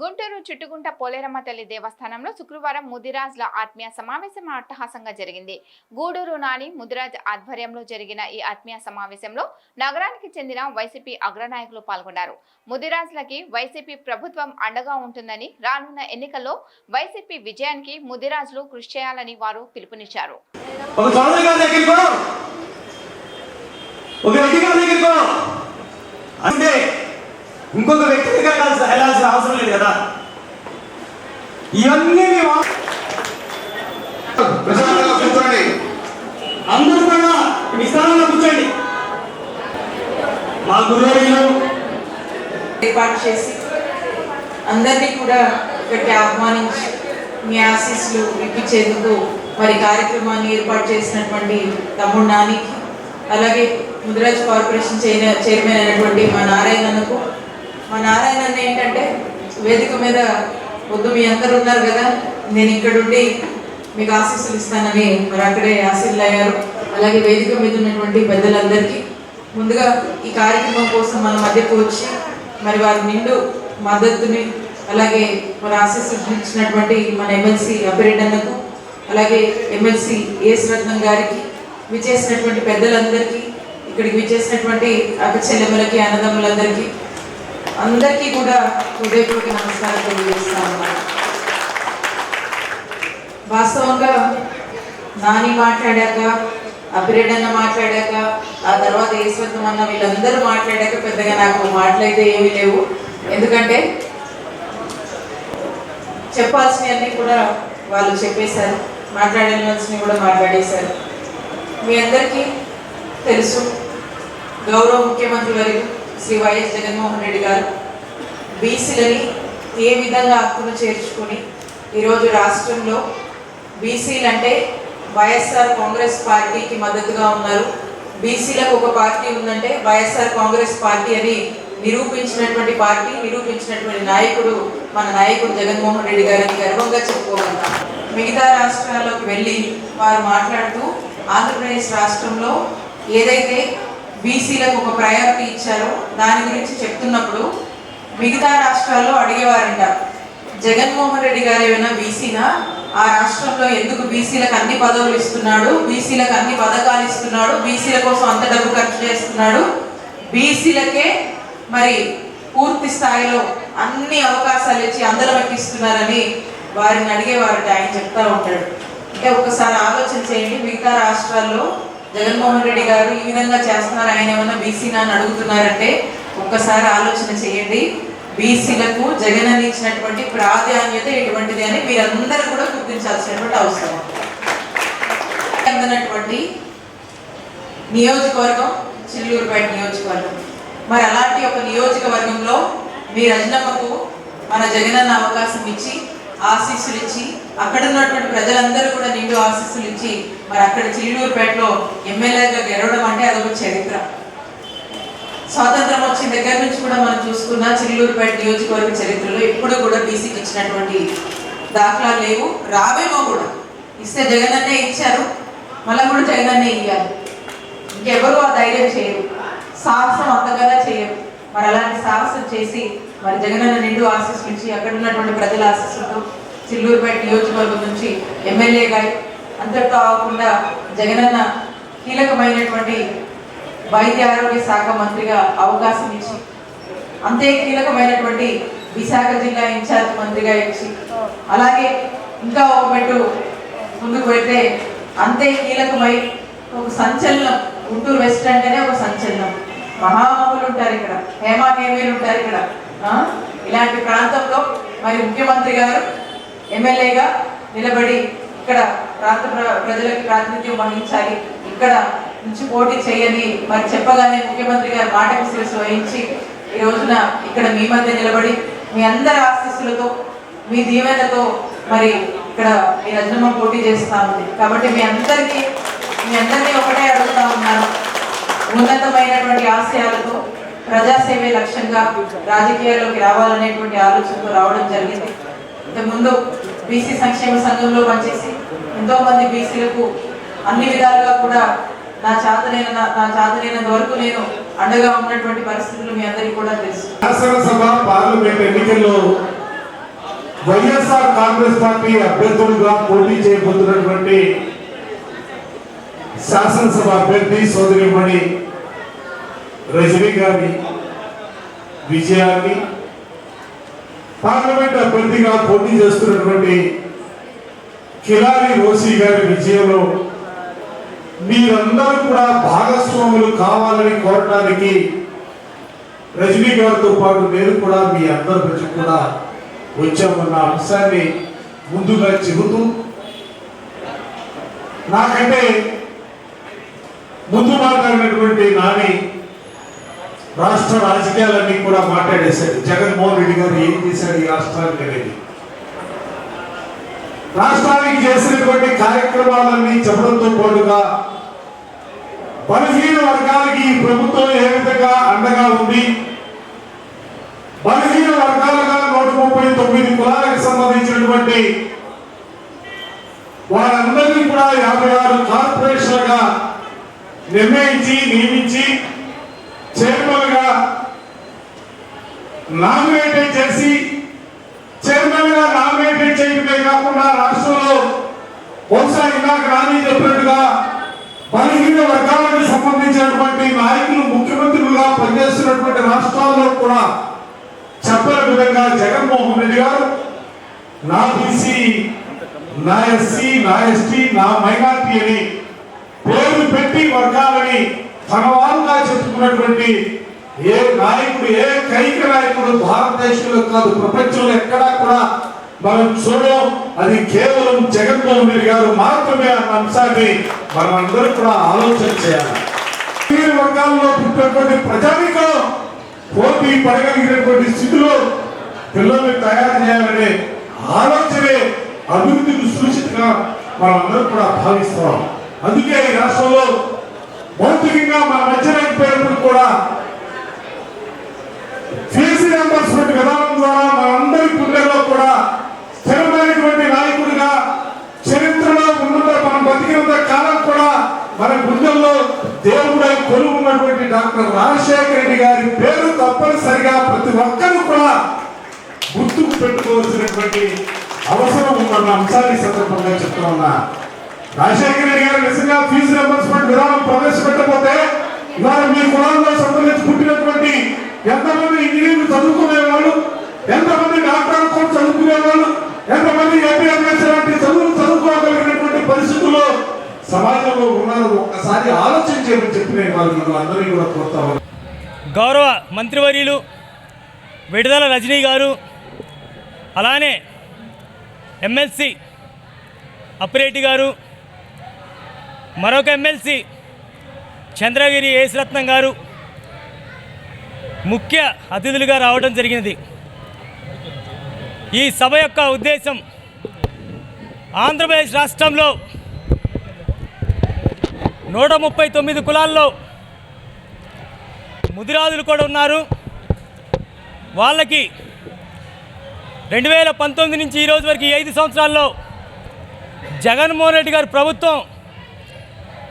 గుంటూరు చుట్టుగుంట పోలేరమ్మ తల్లి దేవస్థానంలో శుక్రవారం ముదిరాజ్ల ఆత్మీయ సమావేశం అట్టహాసంగా జరిగింది. గూడూరు నాని ముదిరాజ్ ఆధ్వర్యంలో జరిగిన ఈ ఆత్మీయ సమావేశంలో నగరానికి చెందిన వైసీపీ అగ్రనాయకులు పాల్గొన్నారు. ముదిరాజ్లకి వైసీపీ ప్రభుత్వం అండగా ఉంటుందని రానున్న ఎన్నికల్లో వైసీపీ విజయానికి ముదిరాజులు కృషి చేయాలని వారు పిలుపునిచ్చారు. అంటే ఇంకొక వ్యక్తి దగ్గర వెళ్ళాల్సిన వెళ్ళాల్సిన అవసరం లేదు కదా? ఇవన్నీ కూర్చోండి. అందరూ కూడా కూర్చోండి. మా గురువులు. ఏర్పాటు చేసి అందరినీ కూడా ఇక్కడికి ఆహ్వానించి మీ ఆశీస్సులు ఇప్పించేందుకు మరి కార్యక్రమాన్ని ఏర్పాటు చేసినటువంటి తమ్ముడు నానికి అలాగే ముదిరాజ్ కార్పొరేషన్ చైర్ చైర్మన్ అయినటువంటి మా నారాయణకు మా నారాయణ అన్న ఏంటంటే వేదిక మీద వద్దు మీ అందరు ఉన్నారు కదా నేను ఇక్కడుండి మీకు ఆశీస్సులు ఇస్తానని మరి అక్కడే ఆశీర్లు అయ్యారు. అలాగే వేదిక మీద ఉన్నటువంటి పెద్దలందరికీ ముందుగా ఈ కార్యక్రమం కోసం మన మధ్యకు వచ్చి మరి వారి నిండు మద్దతుని అలాగే మన ఆశీస్సులు ఇచ్చినటువంటి మన ఎమ్మెల్సీ అభిరెడ్డన్నకు అలాగే ఎమ్మెల్సీ ఏస్ రత్నం గారికి విచేసినటువంటి పెద్దలందరికీ ఇక్కడికి విచ్చేసినటువంటి అక్క చెల్లెమ్మలకి అన్నదమ్ములందరికీ అందరికీ కూడా హృదయపూర్వక నమస్కారం తెలియజేస్తాను. వాస్తవంగా నాని మాట్లాడాక అభిరెడ్డన్న మాట్లాడాక ఆ తర్వాత ఈశ్వరం అన్న వీళ్ళందరూ మాట్లాడాక పెద్దగా నాకు మాటలైతే ఏమీ లేవు. ఎందుకంటే చెప్పాల్సినవన్నీ కూడా వాళ్ళు చెప్పేశారు. మాట్లాడాల్సినవి కూడా మాట్లాడేశారు. మీ అందరికీ తెలుసు గౌరవ ముఖ్యమంత్రి వారికి శ్రీ వైఎస్ జగన్మోహన్ రెడ్డి గారు బీసీలని ఏ విధంగా హక్కును చేర్చుకొని ఈరోజు రాష్ట్రంలో బీసీలు అంటే వైఎస్ఆర్ కాంగ్రెస్ పార్టీకి మద్దతుగా ఉన్నారు. బీసీలకు ఒక పార్టీ ఉందంటే వైఎస్ఆర్ కాంగ్రెస్ పార్టీ అని నిరూపించినటువంటి పార్టీ నిరూపించినటువంటి నాయకుడు మన నాయకుడు జగన్మోహన్ రెడ్డి గారిని గర్వంగా చెప్పుకోగలుగుతాం. మిగతా రాష్ట్రాల్లోకి వెళ్ళి వారు మాట్లాడుతూ ఆంధ్రప్రదేశ్ రాష్ట్రంలో ఏదైతే బీసీలకు ఒక ప్రయారిటీ ఇచ్చారో దాని గురించి చెప్తున్నప్పుడు మిగతా రాష్ట్రాల్లో అడిగేవారంట జగన్మోహన్ రెడ్డి గారు ఏమైనా బీసీనా? ఆ రాష్ట్రంలో ఎందుకు బీసీలకు అన్ని పదవులు ఇస్తున్నాడు? బీసీలకు అన్ని పథకాలు ఇస్తున్నాడు? బీసీల కోసం అంత డబ్బు ఖర్చు చేస్తున్నాడు? బీసీలకే మరి పూర్తి స్థాయిలో అన్ని అవకాశాలు ఇచ్చి అందరం ఎక్కిస్తున్నారని వారిని అడిగేవారట ఆయన చెప్తా ఉంటాడు. అంటే ఒకసారి ఆలోచన చేయండి మిగతా రాష్ట్రాల్లో జగన్మోహన్ రెడ్డి గారు ఈ విధంగా చేస్తున్నారు. ఆయన ఏమైనా బీసీనా అని అడుగుతున్నారంటే ఒక్కసారి ఆలోచన చేయండి. బీసీలకు జగన్ అని ఇచ్చినటువంటి ప్రాధాన్యత ఎటువంటిది అని మీరందరూ కూడా గుర్తించాల్సినటువంటి అవసరం. అందనటువంటి నియోజకవర్గం చిల్లూరుపేట నియోజకవర్గం. మరి అలాంటి ఒక నియోజకవర్గంలో మీ రజనమ్మకు మన జగనన్న అవకాశం ఇచ్చి ఆశీస్సులు ఇచ్చి అక్కడ ఉన్నటువంటి ప్రజలందరూ కూడా నిండు ఆశీస్సులు ఇచ్చి మరి అక్కడ చిల్లూరుపేటలో ఎమ్మెల్యేగా గెలవడం అంటే అదొక చరిత్ర. స్వాతంత్రం వచ్చిన దగ్గర నుంచి కూడా మనం చూసుకున్న చిల్లూరుపేట నియోజకవర్గ చరిత్రలో ఇప్పుడు కూడా బీసీకి ఇచ్చినటువంటి దాఖలాలు లేవు. రావేమో కూడా. ఇస్తే జగనన్నే ఇచ్చారు. మళ్ళీ కూడా జగనన్నే ఇయ్యాలి. ఇంకెవరు ఆ ధైర్యం చేయరు. సాహసం అంతగా చేయరు. మరి అలాంటి సాహసం చేసి మరి జగనన్న నిండు ఆశీస్సులించి అక్కడ ఉన్నటువంటి ప్రజల ఆశీస్సులతో చిల్లూరుపేట నియోజకవర్గం నుంచి ఎమ్మెల్యేగా అంతటితో కాకుండా జగనన్న కీలకమైనటువంటి వైద్య ఆరోగ్య శాఖ మంత్రిగా అవకాశం ఇచ్చి అంతే కీలకమైనటువంటి విశాఖ జిల్లా ఇన్ఛార్జ్ మంత్రిగా ఇచ్చి అలాగే ఇంకా ఒక మెట్టు ముందుకు వెళ్తే అంతే కీలకమై ఒక సంచలనం గుంటూరు వెస్ట్ అంటేనే ఒక సంచలనం. మహామహులు ఉంటారు ఇక్కడ. హేమా హేమీలు ఉంటారు ఇక్కడ. ఇలాంటి ప్రాంతంలో మరి ముఖ్యమంత్రి గారు ఎమ్మెల్యేగా నిలబడి ఇక్కడ ప్రాంత ప్ర- ప్రజలకు ప్రాతినిధ్యం వహించాలి. ఇక్కడ నుంచి పోటీ చేయని మరి చెప్పగానే ముఖ్యమంత్రి గారు మాటకు శిరస్సు వహించి ఈ రోజున ఇక్కడ మీ మధ్య నిలబడి మీ అందరి ఆశీస్సులతో మీ దీవెనతో మరి ఇక్కడ మీ రజనమ్మ పోటీ చేస్తా ఉంది. కాబట్టి మీ అందరికీ మీ అందరినీ ఒకటే అడుగుతా ఉన్నాను. ఉన్నతమైనటువంటి ఆశయాలతో ప్రజాసేవే లక్ష్యంగా రాజకీయాల్లోకి రావాలనేటువంటి ఆలోచనతో రావడం జరిగింది. ఇంతకుముందు బీసీ సంక్షేమ సంఘంలో పనిచేసి ఎంతో మంది బీసీలకు అన్ని విధాలుగా కూడా నా చేతనైన నా చేతనైనంత వరకు నేను అండగా ఉన్నటువంటి పరిస్థితులు మీ అందరికీ కూడా తెలుసు. శాసనసభ పార్లమెంట్ ఎన్నికల్లో వైఎస్ఆర్ కాంగ్రెస్ పార్టీ అభ్యర్థులుగా పోటీ చేయబోతున్నటువంటి శాసనసభ అభ్యర్థి సోదరిమణి రజనీ గారి విజయాన్ని పార్లమెంట్ అభ్యర్థిగా పోటీ చేస్తున్నటువంటి కిలారి రోసి గారి విజయంలో మీరందరూ కూడా భాగస్వాములు కావాలని కోరటానికి రజనీ గారితో పాటు నేను కూడా మీ అందరి నుంచి కూడా వచ్చామన్న అంశాన్ని ముందుగా చెబుతూ నాకంటే ముందు మాట్లాడినటువంటి నాని రాష్ట్ర రాజకీయాలన్నీ కూడా మాట్లాడేశాడు జగన్మోహన్ రెడ్డి గారు ఏం చేశాడు ఈ రాష్ట్రానికి అనేది? రాష్ట్రానికి చేసినటువంటి కార్యక్రమాలన్నీ చెప్పడంతో పాటుగా బలహీన వర్గాలకి ఈ ప్రభుత్వం ఏ విధంగా అండగా ఉంది బలహీన వర్గాలుగా నూట ముప్పై తొమ్మిది కులాలకు సంబంధించినటువంటి వారందరినీ కూడా యాభై ఆరు కార్పొరేషన్లుగా నిర్ణయించి నియమించి చైర్మన్ నామినేటెడ్ చేసి చైర్మన్గా నామినేటెడ్ చేయడమే కాకుండా రాష్ట్రంలో బహుశా ఇందాక రాని చెప్పినట్టుగా బలహీన వర్గాలకు సంబంధించినటువంటి నాయకులు ముఖ్యమంత్రులుగా పనిచేస్తున్నటువంటి రాష్ట్రాల్లో కూడా చెప్పని విధంగా జగన్మోహన్ రెడ్డి గారు నా బీసీ నా ఎస్సీ నా ఎస్టీ నా మైనార్టీ అని పేరు పెట్టి వర్గాలని తన వారుగా చెప్పుకున్నటువంటి ఏ నాయకుడు ఏ కైక నాయకుడు భారతదేశంలో కాదు ప్రపంచంలో ఎక్కడా కూడా మనం చూడం అది కేవలం జగన్మోహన్ రెడ్డి గారు మాత్రమే అన్న అంశాన్ని మనం అందరూ కూడా ఆలోచన చేయాలి. వర్గాల్లో పుట్టినటువంటి ప్రజానికం పోటీ పడగలిగినటువంటి స్థితిలో పిల్లల్ని తయారు చేయాలనే ఆలోచనే అభివృద్ధికి సూచితగా మనం అందరూ కూడా భావిస్తాం అందుకే ఈ రాష్ట్రంలో భౌతికంగా మన మధ్య లేకపోయినప్పుడు కూడా ఫీజు రియంబర్స్మెంట్ విధానం ద్వారా మనందరి గుండెల్లో కూడా స్థిరమైనటువంటి నాయకుడిగా చరిత్రలో ఉన్నంత మనం బతికినంత కాలం కూడా మన గుండెల్లో దేవుడై కొలువు ఉన్నటువంటి డాక్టర్ రాజశేఖర రెడ్డి గారి పేరు తప్పనిసరిగా ప్రతి ఒక్కరూ కూడా గుర్తుకు పెట్టుకోవాల్సినటువంటి అవసరం ఉందన్న అంశాన్ని సందర్భంగా చెప్తా ఉన్నా. రాజశేఖర రెడ్డి గారు నిజంగా ఫీజు రియంబర్స్మెంట్ విధానం ప్రవేశపెట్టకపోతే ఇవాళ మీ కులాల్లో సంబంధించి పుట్టినటువంటి ఎంతమంది ఇంజనీర్లు చదువుకునే వాళ్ళు ఎంతమంది డాక్టర్ కూడా చదువుకునే వాళ్ళు ఎంతమంది ఎంపీఎంఎస్ లాంటి చదువులు చదువుకోగలిగినటువంటి పరిస్థితుల్లో సమాజంలో ఉన్నారు ఒక్కసారి ఆలోచించేమని చెప్పి నేను వాళ్ళు అందరినీ కూడా కోరుతా గౌరవ మంత్రివర్యులు విడుదల రజనీ గారు అలానే ఎమ్మెల్సీ అప్పిరెడ్డి గారు మరొక ఎమ్మెల్సీ చంద్రగిరి యేసురత్నం గారు ముఖ్య అతిథులుగా రావడం జరిగినది. ఈ సభ యొక్క ఉద్దేశం ఆంధ్రప్రదేశ్ రాష్ట్రంలో నూట ముప్పై తొమ్మిది కులాల్లో ముదిరాజులు కూడా ఉన్నారు. వాళ్ళకి రెండు వేల పంతొమ్మిది నుంచి ఈరోజు వరకు ఐదు సంవత్సరాల్లో జగన్మోహన్ రెడ్డి గారు ప్రభుత్వం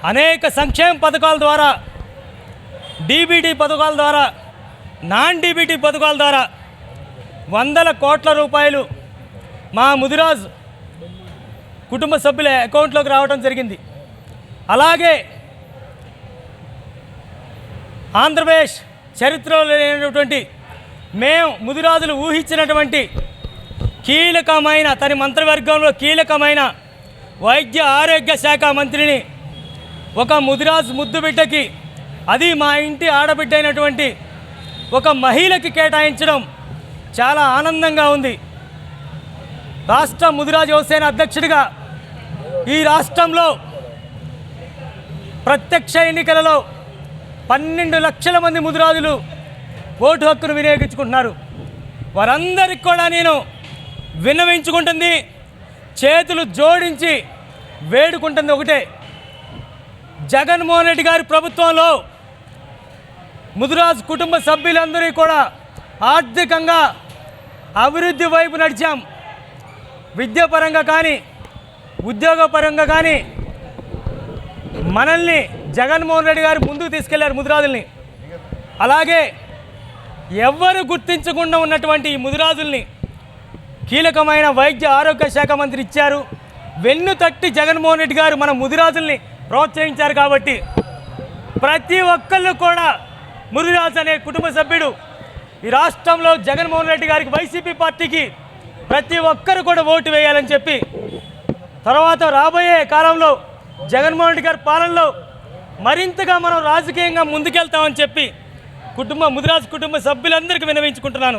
అనేక సంక్షేమ పథకాల ద్వారా డీబీటీ పథకాల ద్వారా నాన్ డీబీటీ పథకాల ద్వారా వందల కోట్ల రూపాయలు మా ముదిరాజ్ కుటుంబ సభ్యుల అకౌంట్లోకి రావడం జరిగింది. అలాగే ఆంధ్రప్రదేశ్ చరిత్రలో లేనటువంటి మేము ముదిరాజులు ఊహించినటువంటి కీలకమైన తన మంత్రివర్గంలో కీలకమైన వైద్య ఆరోగ్య శాఖ మంత్రిని ఒక ముదిరాజ్ ముద్దు బిడ్డకి అది మా ఇంటి ఆడబిడ్డ అయినటువంటి ఒక మహిళకి కేటాయించడం చాలా ఆనందంగా ఉంది. రాష్ట్ర ముదిరాజ్ యువసేన అధ్యక్షుడిగా ఈ రాష్ట్రంలో ప్రత్యక్ష ఎన్నికలలో పన్నెండు లక్షల మంది ముదిరాజులు ఓటు హక్కును వినియోగించుకుంటున్నారు. వారందరికి కూడా నేను విన్నవించుకుంటుంది చేతులు జోడించి వేడుకుంటుంది ఒకటే. జగన్మోహన్ రెడ్డి గారి ప్రభుత్వంలో ముదిరాజ్ కుటుంబ సభ్యులందరూ కూడా ఆర్థికంగా అభివృద్ధి వైపు నడిచాం. విద్యాపరంగా కానీ ఉద్యోగపరంగా కానీ మనల్ని జగన్మోహన్ రెడ్డి గారు ముందుకు తీసుకెళ్ళారు ముదిరాజుల్ని. అలాగే ఎవ్వరు గుర్తించకుండా ఉన్నటువంటి ఈ ముదిరాజుల్ని కీలకమైన వైద్య ఆరోగ్య శాఖ మంత్రి ఇచ్చారు. వెన్ను తట్టి జగన్మోహన్ రెడ్డి గారు మన ముదిరాజుల్ని ప్రోత్సహించారు కాబట్టి ప్రతి ఒక్కళ్ళు కూడా ముదిరాజు అనే కుటుంబ సభ్యుడు ఈ రాష్ట్రంలో జగన్మోహన్ రెడ్డి గారికి వైసీపీ పార్టీకి ప్రతి ఒక్కరు కూడా ఓటు వేయాలని చెప్పి తర్వాత రాబోయే కాలంలో జగన్మోహన్ రెడ్డి గారి పాలనలో మరింతగా మనం రాజకీయంగా ముందుకెళ్తామని చెప్పి కుటుంబ ముదిరాజ్ కుటుంబ సభ్యులందరికీ వినవించుకుంటున్నాను